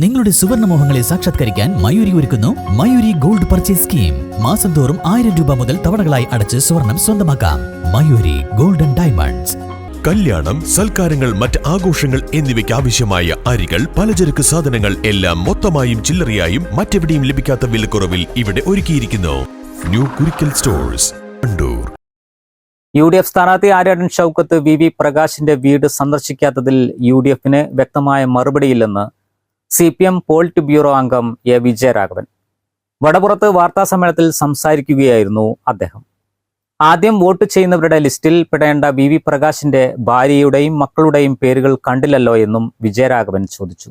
നിങ്ങളുടെ സുവർണ മോഹങ്ങളെ സാക്ഷാത്കരിക്കാൻ മയൂരി ഒരുക്കുന്നു മയൂരി ഗോൾഡ് പർച്ചേസ് സ്കീം. മാസം തോറും ആയിരം രൂപ മുതൽ തവണകളായി അടച്ച് സ്വർണം സ്വന്തമാക്കാം. Mayuri golden diamonds. കല്യാണം സൽക്കാരങ്ങൾ മറ്റ് ആഘോഷങ്ങൾ എന്നിവയ്ക്ക് ആവശ്യമായ അരികൾ പലചരക്ക് സാധനങ്ങൾ എല്ലാം മൊത്തമായും ചില്ലറയായും മറ്റെവിടെയും ലഭിക്കാത്ത വിലക്കുറവിൽ ഇവിടെ ഒരുക്കിയിരിക്കുന്നു. New Kurikkal stores Kandoor U D F സ്ഥാനാർത്ഥി ആര്യാടൻ ഷൗക്കത്ത് വി വി പ്രകാശിന്റെ വീട് സന്ദർശിക്കാത്തതിൽ യു ഡി എഫിന് വ്യക്തമായ മറുപടിയില്ലെന്ന് C P M polit bureau അംഗം എ വിജയരാഘവൻ. വടപുറത്ത് വാർത്താസമ്മേളനത്തിൽ സംസാരിക്കുകയായിരുന്നു അദ്ദേഹം. ആദ്യം വോട്ട് ചെയ്യുന്നവരുടെ ലിസ്റ്റിൽ പെടേണ്ട വി വി പ്രകാശിന്റെ ഭാര്യയുടെയും മക്കളുടെയും പേരുകൾ കണ്ടില്ലല്ലോ എന്നും വിജയരാഘവൻ ചോദിച്ചു.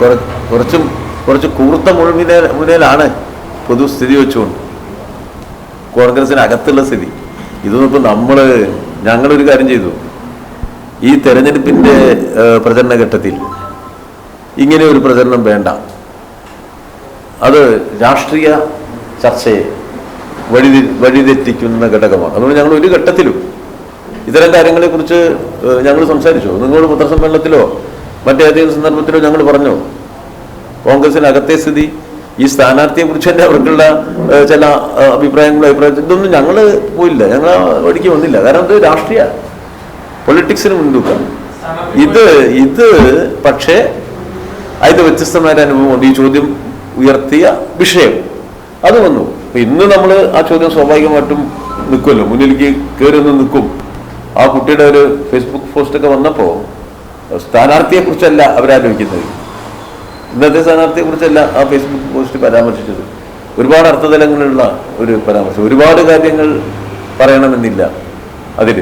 കുറ- കുറച്ചും കുറച്ച് കൂർത്ത മുഴുമിനെ മുന്നിലാണ് പൊതുസ്ഥിതി വെച്ചുകൊണ്ട്. കോൺഗ്രസിന് അകത്തുള്ള സ്ഥിതി. ഇതൊന്നും ഇപ്പം നമ്മൾ ഞങ്ങളൊരു കാര്യം ചെയ്തു. ഈ തെരഞ്ഞെടുപ്പിന്റെ പ്രചരണ ഘട്ടത്തിൽ ഇങ്ങനെ ഒരു പ്രചരണം വേണ്ട. അത് രാഷ്ട്രീയ ചർച്ചയെ വഴി വഴിതെറ്റിക്കുന്ന ഘടകമാണ്. അതുകൊണ്ട് ഞങ്ങൾ ഒരു ഘട്ടത്തിലും ഇത്തരം കാര്യങ്ങളെക്കുറിച്ച് ഞങ്ങൾ സംസാരിച്ചു. നിങ്ങൾ പത്രസമ്മേളനത്തിലോ മറ്റേതെങ്കിലും സന്ദർഭത്തിലോ ഞങ്ങൾ പറഞ്ഞോ. കോൺഗ്രസിനകത്തെ സ്ഥിതി ഈ സ്ഥാനാർത്ഥിയെ കുറിച്ച് തന്നെ അവർക്കുള്ള ചില അഭിപ്രായങ്ങളും അഭിപ്രായം ഇതൊന്നും ഞങ്ങൾ പോയില്ല. ഞങ്ങൾ ഒടുക്കി വന്നില്ല. കാരണം ഇത് രാഷ്ട്രീയ. പൊളിറ്റിക്സിന് മുൻതൂക്കം. ഇത് ഇത് പക്ഷേ അതിന്റെ വ്യത്യസ്തമായ അനുഭവമുണ്ട്. ഈ ചോദ്യം ഉയർത്തിയ വിഷയം. അത് വന്നു. ഇന്ന് നമ്മൾ ആ ചോദ്യം സ്വാഭാവികമായിട്ടും നിൽക്കുമല്ലോ മുന്നിലേക്ക് കയറി ഒന്ന് നിൽക്കും. ആ കുട്ടിയുടെ ഒരു ഫേസ്ബുക്ക് പോസ്റ്റൊക്കെ വന്നപ്പോൾ സ്ഥാനാർത്ഥിയെ കുറിച്ചല്ല അവരാലോചിക്കുന്നത്. ഇന്നത്തെ സ്ഥാനാർത്ഥിയെ കുറിച്ചല്ല ആ ഫേസ്ബുക്ക് പോസ്റ്റ് പരാമർശിച്ചത്. ഒരുപാട് അർത്ഥതലങ്ങളുള്ള ഒരു പരാമർശം. ഒരുപാട് കാര്യങ്ങൾ പറയണമെന്നില്ല അതിൽ.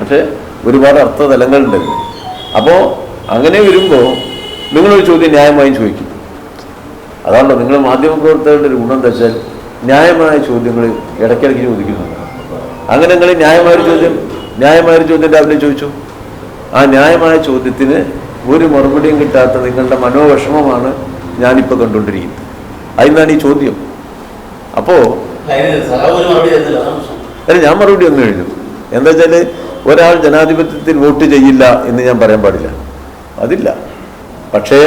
പക്ഷേ ഒരുപാട് അർത്ഥതലങ്ങളുണ്ട് അതിൽ അപ്പോൾ അങ്ങനെ വരുമ്പോൾ നിങ്ങളൊരു ചോദ്യം ന്യായമായും ചോദിക്കും. അതാണല്ലോ നിങ്ങൾ മാധ്യമപ്രവർത്തകരുടെ ഒരു ഗുണം എന്താ വെച്ചാൽ ന്യായമായ ചോദ്യങ്ങൾ ഇടയ്ക്കിടയ്ക്ക് ചോദിക്കുന്നുണ്ട് അങ്ങനെ നിങ്ങൾ ന്യായമായൊരു ചോദ്യം ന്യായമായ ഒരു ചോദ്യം രാവിലെ ചോദിച്ചു? ആ ന്യായമായ ചോദ്യത്തിന് ഒരു മറുപടിയും കിട്ടാത്ത നിങ്ങളുടെ മനോവിഷമമാണ് ഞാനിപ്പോൾ കണ്ടുകൊണ്ടിരിക്കുന്നത്. അതിന്നാണ് ഈ ചോദ്യം? അപ്പോൾ അല്ല ഞാൻ മറുപടി ഒന്നും എഴുതും. എന്താ വെച്ചാൽ ഒരാൾ ജനാധിപത്യത്തിൽ വോട്ട് ചെയ്യില്ല എന്ന് ഞാൻ പറയാൻ പാടില്ല. അതില്ല. പക്ഷേ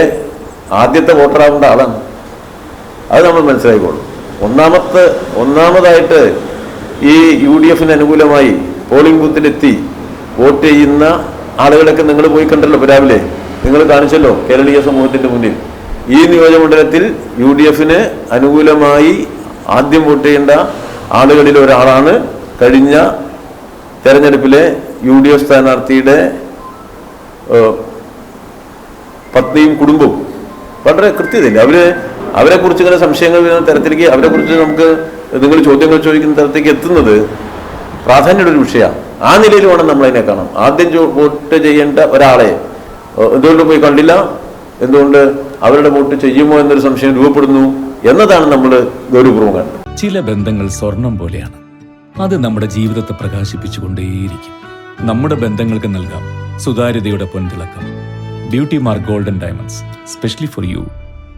ആദ്യത്തെ വോട്ടറാവേണ്ട ആളാണ് അത് നമ്മൾ മനസ്സിലായിക്കോളും. ഒന്നാമത്തെ ഒന്നാമതായിട്ട് ഈ യു ഡി എഫിന് അനുകൂലമായി പോളിംഗ് ബൂത്തിലെത്തി വോട്ട് ചെയ്യുന്ന ആളുകളൊക്കെ നിങ്ങൾ പോയി കണ്ടല്ലോ രാവിലെ. നിങ്ങൾ കാണിച്ചല്ലോ കേരളീയ സമൂഹത്തിന്റെ മുന്നിൽ. ഈ നിയോജകമണ്ഡലത്തിൽ യു ഡി എഫിന് അനുകൂലമായി ആദ്യം വോട്ട് ചെയ്യേണ്ട ആളുകളിൽ ഒരാളാണ് കഴിഞ്ഞ തെരഞ്ഞെടുപ്പിലെ യു ഡി എഫ് സ്ഥാനാർത്ഥിയുടെ പത്നിയും കുടുംബവും. വളരെ കൃത്യതയില്ല അവർ അവരെ കുറിച്ച് ഇങ്ങനെ സംശയങ്ങൾ വരുന്ന തരത്തിലേക്ക് അവരെ കുറിച്ച് നമുക്ക് നിങ്ങൾ ചോദ്യങ്ങൾ ചോദിക്കുന്ന തരത്തിലേക്ക് എത്തുന്നത് പ്രാധാന്യമുള്ള ഒരു വിഷയമാണ്. ആ നിലയിൽ വേണം നമ്മൾ അതിനെ കാണാം ആദ്യം വോട്ട് ചെയ്യേണ്ട ഒരാളെ എന്തുകൊണ്ട് പോയി കണ്ടില്ല? എന്തുകൊണ്ട് അവരുടെ വോട്ട് ചെയ്യുമോ എന്നൊരു സംശയം രൂപപ്പെടുന്നു എന്നതാണ് നമ്മൾ ഗൗരവപൂർവം കാണുന്നത് ചില ബന്ധങ്ങൾ സ്വർണം പോലെയാണ്. അത് നമ്മുടെ ജീവിതത്തെ പ്രകാശിപ്പിച്ചുകൊണ്ടേയിരിക്കും. നമ്മുടെ ബന്ധങ്ങൾക്ക് നൽകാം സുതാര്യതയുടെ പൊൻതിളക്കം. Beauty mark golden diamonds specially for you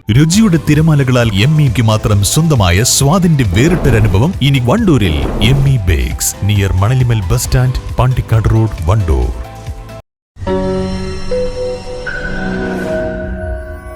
രുചിയുടെ തിരമാലകളാൽ എം ഇക്ക് മാത്രം സ്വന്തമായ സ്വാദിന്റെ വേറിട്ടൊരനുഭവം ഇനി വണ്ടൂരിൽ M E bakes near Manalimal bus stand Pandikkad road Wandoor.